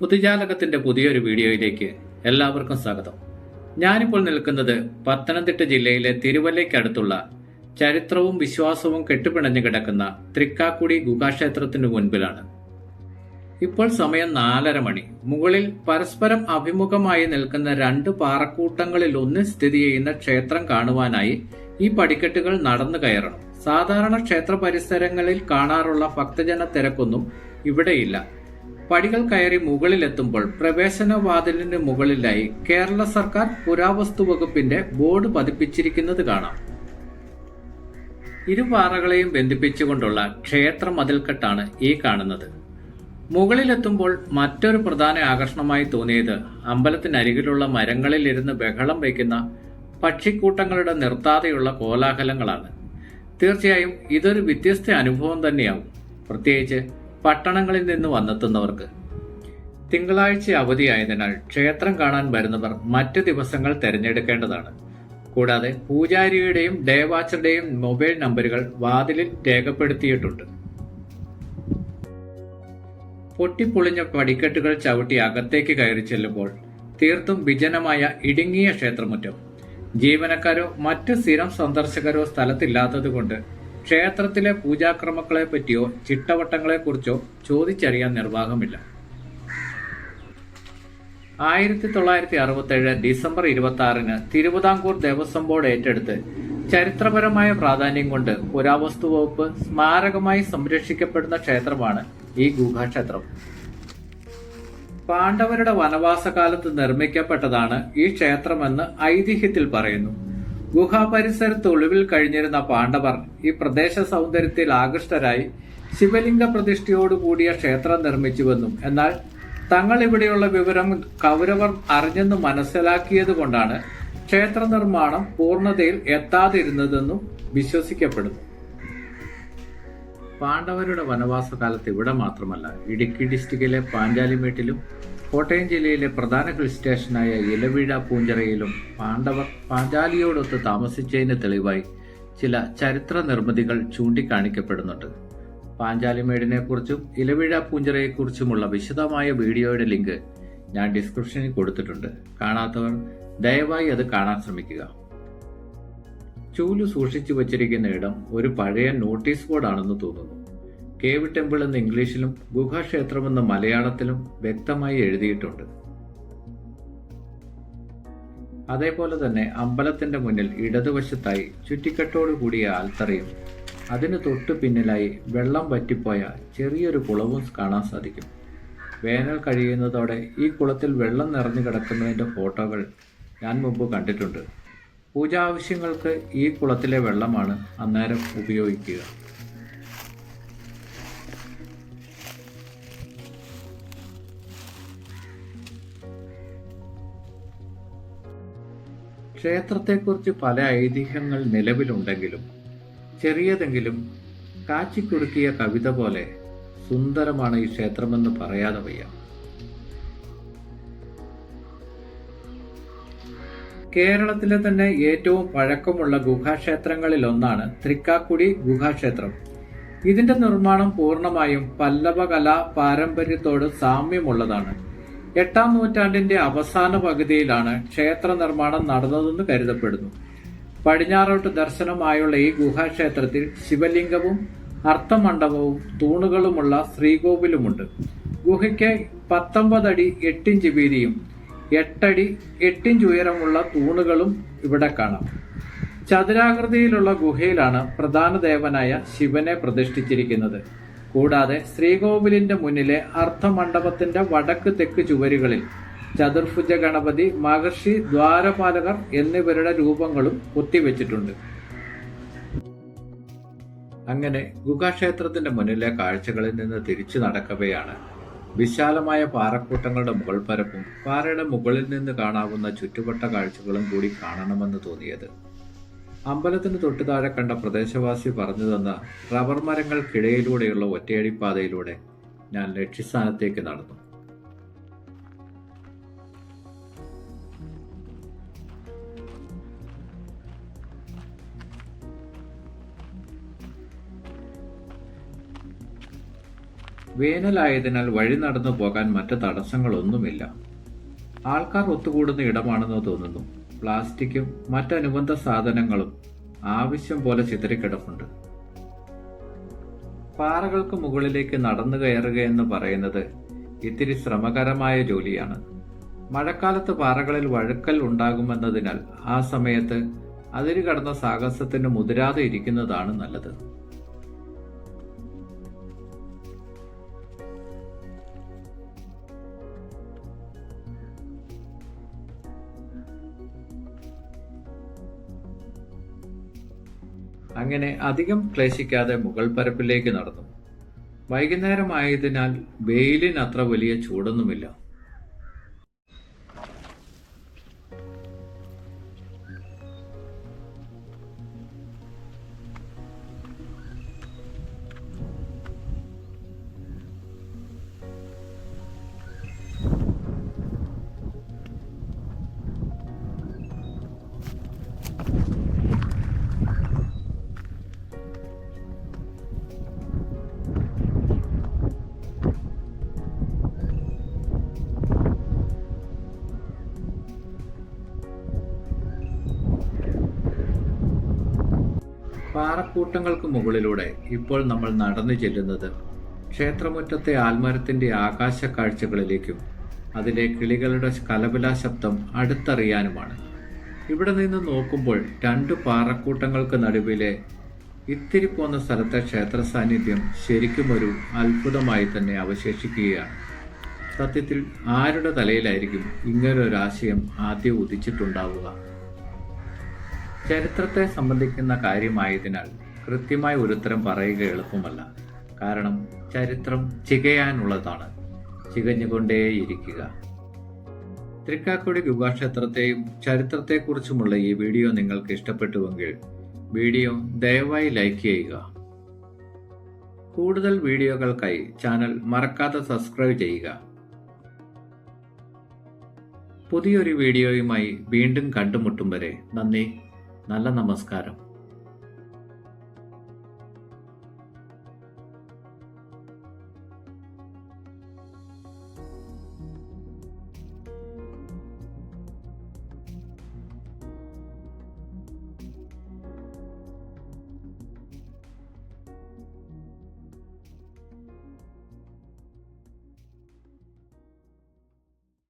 പുതുജാലകത്തിന്റെ പുതിയൊരു വീഡിയോയിലേക്ക് എല്ലാവർക്കും സ്വാഗതം. ഞാനിപ്പോൾ നിൽക്കുന്നത് പത്തനംതിട്ട ജില്ലയിലെ തിരുവല്ലയ്ക്കടുത്തുള്ള ചരിത്രവും വിശ്വാസവും കെട്ടുപിണഞ്ഞു കിടക്കുന്ന തൃക്കാക്കുടി ഗുഹാക്ഷേത്രത്തിനു മുൻപിലാണ്. ഇപ്പോൾ സമയം നാലര മണി. മുകളിൽ പരസ്പരം അഭിമുഖമായി നിൽക്കുന്ന രണ്ട് പാറക്കൂട്ടങ്ങളിൽ ഒന്ന് സ്ഥിതി ചെയ്യുന്ന ക്ഷേത്രം കാണുവാനായി ഈ പടിക്കെട്ടുകൾ നടന്നു കയറണം. സാധാരണ ക്ഷേത്ര പരിസരങ്ങളിൽ കാണാറുള്ള ഭക്തജന തിരക്കൊന്നും ഇവിടെയില്ല. പടികൾ കയറി മുകളിലെത്തുമ്പോൾ പ്രവേശന വാതിലിന് മുകളിലായി കേരള സർക്കാർ പുരാവസ്തു വകുപ്പിന്റെ ബോർഡ് പതിപ്പിച്ചിരിക്കുന്നത് കാണാം. ഇരുപാറകളെയും ബന്ധിപ്പിച്ചുകൊണ്ടുള്ള ക്ഷേത്ര മതിൽക്കെട്ടാണ് ഈ കാണുന്നത്. മുകളിലെത്തുമ്പോൾ മറ്റൊരു പ്രധാന ആകർഷണമായി തോന്നിയത് അമ്പലത്തിനരികിലുള്ള മരങ്ങളിൽ ഇരുന്ന് ബഹളം വയ്ക്കുന്ന പക്ഷിക്കൂട്ടങ്ങളുടെ നിർത്താതെയുള്ള കോലാഹലങ്ങളാണ്. തീർച്ചയായും ഇതൊരു വ്യത്യസ്ത അനുഭവം തന്നെയാവും. പ്രത്യേകിച്ച് പട്ടണങ്ങളിൽ നിന്ന് വന്നെത്തുന്നവർക്ക്. തിങ്കളാഴ്ച അവധിയായതിനാൽ ക്ഷേത്രം കാണാൻ വരുന്നവർ മറ്റു ദിവസങ്ങൾ തിരഞ്ഞെടുക്കേണ്ടതാണ്. കൂടാതെ പൂജാരിയുടെയും ദേവാച്ചറുടെയും മൊബൈൽ നമ്പറുകൾ വാതിലിൽ രേഖപ്പെടുത്തിയിട്ടുണ്ട്. പൊട്ടിപ്പൊളിഞ്ഞ പടിക്കെട്ടുകൾ ചവിട്ടി അകത്തേക്ക് കയറി ചെല്ലുമ്പോൾ തീർത്തും വിജനമായ ഇടുങ്ങിയ ക്ഷേത്രമുറ്റം. ജീവനക്കാരോ മറ്റ് സ്ഥിരം സന്ദർശകരോ സ്ഥലത്തില്ലാത്തതുകൊണ്ട് ക്ഷേത്രത്തിലെ പൂജാക്രമങ്ങളെ പറ്റിയോ ചിട്ടവട്ടങ്ങളെ കുറിച്ചോ ചോദിച്ചറിയാൻ നിർവാഹമില്ല. ആയിരത്തി തൊള്ളായിരത്തി അറുപത്തേഴ് ഡിസംബർ ഇരുപത്തി ആറിന് തിരുവിതാംകൂർ ദേവസ്വം ബോർഡ് ഏറ്റെടുത്ത് ചരിത്രപരമായ പ്രാധാന്യം കൊണ്ട് പുരാവസ്തു വകുപ്പ് സ്മാരകമായി സംരക്ഷിക്കപ്പെടുന്ന ക്ഷേത്രമാണ് ഈ ഗുഹാക്ഷേത്രം. പാണ്ഡവരുടെ വനവാസകാലത്ത് നിർമ്മിക്കപ്പെട്ടതാണ് ഈ ക്ഷേത്രമെന്ന് ഐതിഹ്യത്തിൽ പറയുന്നു. ഗുഹാപരിസരത്ത് ഒളിവിൽ കഴിഞ്ഞിരുന്ന പാണ്ഡവർ ഈ പ്രദേശ സൗന്ദര്യത്തിൽ ആകൃഷ്ടരായി ശിവലിംഗ പ്രതിഷ്ഠയോടുകൂടിയ ക്ഷേത്രം നിർമ്മിച്ചുവെന്നും എന്നാൽ തങ്ങൾ ഇവിടെയുള്ള വിവരം കൗരവർ അറിഞ്ഞെന്ന് മനസ്സിലാക്കിയതുകൊണ്ടാണ് ക്ഷേത്ര നിർമ്മാണം പൂർണതയിൽ എത്താതിരുന്നതെന്നും വിശ്വസിക്കപ്പെടുന്നു. പാണ്ഡവരുടെ വനവാസകാലത്ത് ഇവിടെ മാത്രമല്ല ഇടുക്കി ഡിസ്ട്രിക്റ്റിലെ പാഞ്ചാലിമേട്ടിലും കോട്ടയം ജില്ലയിലെ പ്രധാന ഹിൽ സ്റ്റേഷനായ ഇലവീഴ പൂഞ്ചിറയിലും പാണ്ഡവർ പാഞ്ചാലിയോടൊത്ത് താമസിച്ചതിന് തെളിവായി ചില ചരിത്ര നിർമ്മിതികൾ ചൂണ്ടിക്കാണിക്കപ്പെടുന്നുണ്ട്. പാഞ്ചാലിമേടിനെ കുറിച്ചും ഇലവീഴ പൂഞ്ചിറയെക്കുറിച്ചുമുള്ള വിശദമായ വീഡിയോയുടെ ലിങ്ക് ഞാൻ ഡിസ്ക്രിപ്ഷനിൽ കൊടുത്തിട്ടുണ്ട്. കാണാത്തവർ ദയവായി അത് കാണാൻ ശ്രമിക്കുക. ചൂൽ സൂക്ഷിച്ചു വച്ചിരിക്കുന്ന ഇടം ഒരു പഴയ നോട്ടീസ് ബോർഡാണെന്ന് തോന്നുന്നു. കേവ് ടെമ്പിൾ എന്ന് ഇംഗ്ലീഷിലും ഗുഹാക്ഷേത്രം എന്ന മലയാളത്തിലും വ്യക്തമായി എഴുതിയിട്ടുണ്ട്. അതേപോലെ തന്നെ അമ്പലത്തിന്റെ മുന്നിൽ ഇടതുവശത്തായി ചുറ്റിക്കെട്ടോടു കൂടിയ ആൽത്തറയും അതിന് തൊട്ടു പിന്നിലായി വെള്ളം വറ്റിപ്പോയ ചെറിയൊരു കുളവും കാണാൻ സാധിക്കും. വേനൽ കഴിയുന്നതോടെ ഈ കുളത്തിൽ വെള്ളം നിറഞ്ഞു കിടക്കുന്നതിന്റെ ഫോട്ടോകൾ ഞാൻ മുമ്പ് കണ്ടിട്ടുണ്ട്. പൂജാ ആവശ്യങ്ങൾക്ക് ഈ കുളത്തിലെ വെള്ളമാണ് അന്നേരം ഉപയോഗിക്കുക. ക്ഷേത്രത്തെക്കുറിച്ച് പല ഐതിഹ്യങ്ങൾ നിലവിലുണ്ടെങ്കിലും ചെറിയതെങ്കിലും കാച്ചിക്കൊടുക്കിയ കവിത പോലെ സുന്ദരമാണ് ഈ ക്ഷേത്രമെന്ന് പറയാതെ വയ്യ. കേരളത്തിലെ തന്നെ ഏറ്റവും പഴക്കമുള്ള ഗുഹാക്ഷേത്രങ്ങളിൽ ഒന്നാണ് തൃക്കാക്കുടി ഗുഹാക്ഷേത്രം. ഇതിന്റെ നിർമ്മാണം പൂർണമായും പല്ലവകലാ പാരമ്പര്യത്തോട് സാമ്യമുള്ളതാണ്. എട്ടാം നൂറ്റാണ്ടിന്റെ അവസാന പകുതിയിലാണ് ക്ഷേത്ര നിർമ്മാണം നടന്നതെന്ന് കരുതപ്പെടുന്നു. പടിഞ്ഞാറോട്ട് ദർശനമായുള്ള ഈ ഗുഹാക്ഷേത്രത്തിൽ ശിവലിംഗവും അർത്ഥമണ്ഡപവും തൂണുകളുമുള്ള ശ്രീകോവിലുമുണ്ട്. ഗുഹയ്ക്ക് പത്തൊമ്പത് അടി എട്ടിഞ്ച് വീതിയും എട്ടടി എട്ടിഞ്ച് ഉയരമുള്ള തൂണുകളും ഇവിടെ കാണാം. ചതുരാകൃതിയിലുള്ള ഗുഹയിലാണ് പ്രധാന ദേവനായ ശിവനെ പ്രതിഷ്ഠിച്ചിരിക്കുന്നത്. കൂടാതെ ശ്രീകോവിലിന്റെ മുന്നിലെ അർത്ഥമണ്ഡപത്തിന്റെ വടക്ക് തെക്ക് ചുവരുകളിൽ ചതുർഭുജ ഗണപതി മഹർഷി ദ്വാരപാലകർ എന്നിവരുടെ രൂപങ്ങളും കൊത്തിവെച്ചിട്ടുണ്ട്. അങ്ങനെ ഗുഹാക്ഷേത്രത്തിന്റെ മുന്നിലെ കാഴ്ചകളിൽ നിന്ന് തിരിച്ചു നടക്കവെയാണ് വിശാലമായ പാറക്കൂട്ടങ്ങളുടെ മുകൾ പരപ്പും പാറയുടെ മുകളിൽ നിന്ന് കാണാവുന്ന ചുറ്റുവട്ട കാഴ്ചകളും കൂടി കാണണമെന്ന് തോന്നിയത്. അമ്പലത്തിന് തൊട്ടു താഴെ കണ്ട പ്രദേശവാസി പറഞ്ഞു തന്ന റബ്ബർ മരങ്ങൾക്കിടയിലൂടെയുള്ള ഒറ്റയടിപ്പാതയിലൂടെ ഞാൻ ലക്ഷ്യസ്ഥാനത്തേക്ക് നടന്നു. വേനലായതിനാൽ വഴി നടന്നു പോകാൻ മറ്റ് തടസ്സങ്ങളൊന്നുമില്ല. ആൾക്കാർ ഒത്തുകൂടുന്ന ഇടമാണെന്ന് തോന്നുന്നു. പ്ലാസ്റ്റിക്കും മറ്റനുബന്ധ സാധനങ്ങളും ആവശ്യം പോലെ ചിതറിക്കിടപ്പുണ്ട്. പാറകൾക്ക് മുകളിലേക്ക് നടന്നു കയറുക എന്ന് പറയുന്നത് ഇത്തിരി ശ്രമകരമായ ജോലിയാണ്. മഴക്കാലത്ത് പാറകളിൽ വഴുക്കൽ ഉണ്ടാകുമെന്നതിനാൽ ആ സമയത്ത് അതിര് കടന്ന സാഹസത്തിന് മുതിരാതെ ഇരിക്കുന്നതാണ് നല്ലത്. അങ്ങനെ അധികം ക്ലേശിക്കാതെ മുകൾ പരപ്പിലേക്ക് നടന്നു. വൈകുന്നേരമായതിനാൽ വെയിലിന് അത്ര വലിയ ചൂടൊന്നുമില്ല. പാറക്കൂട്ടങ്ങൾക്ക് മുകളിലൂടെ ഇപ്പോൾ നമ്മൾ നടന്നു ചെല്ലുന്നത് ക്ഷേത്രമുറ്റത്തെ ആൽമരത്തിന്റെ ആകാശ കാഴ്ചകളിലേക്കും അതിലെ കിളികളുടെ കലപിലാ ശബ്ദം അടുത്തറിയാനുമാണ്. ഇവിടെ നിന്ന് നോക്കുമ്പോൾ രണ്ട് പാറക്കൂട്ടങ്ങൾക്ക് നടുവിലെ ഇത്തിരി പോന്ന സ്ഥലത്തെ ക്ഷേത്ര സാന്നിധ്യം ശരിക്കും ഒരു അത്ഭുതമായി തന്നെ അവശേഷിക്കുകയാണ്. സത്യത്തിൽ ആരുടെ തലയിലായിരിക്കും ഇങ്ങനൊരാശയം ആദ്യം ഉദിച്ചിട്ടുണ്ടാവുക? ചരിത്രത്തെ സംബന്ധിക്കുന്ന കാര്യമായതിനാൽ കൃത്യമായ ഒരു ഉത്തരം പറയുക എളുപ്പമല്ല. കാരണം ചരിത്രം ചികയാനുള്ളതാണ്. ചികഞ്ഞുകൊണ്ടേയിരിക്കുക. തൃക്കാക്കുടി ഗുഹാക്ഷേത്രത്തെയും ചരിത്രത്തെക്കുറിച്ചുമുള്ള ഈ വീഡിയോ നിങ്ങൾക്ക് ഇഷ്ടപ്പെട്ടുവെങ്കിൽ വീഡിയോ ദയവായി ലൈക്ക് ചെയ്യുക. കൂടുതൽ വീഡിയോകൾക്കായി ചാനൽ മറക്കാതെ സബ്സ്ക്രൈബ് ചെയ്യുക. പുതിയൊരു വീഡിയോയുമായി വീണ്ടും കണ്ടുമുട്ടും വരെ നന്ദി. നല്ല നമസ്കാരം.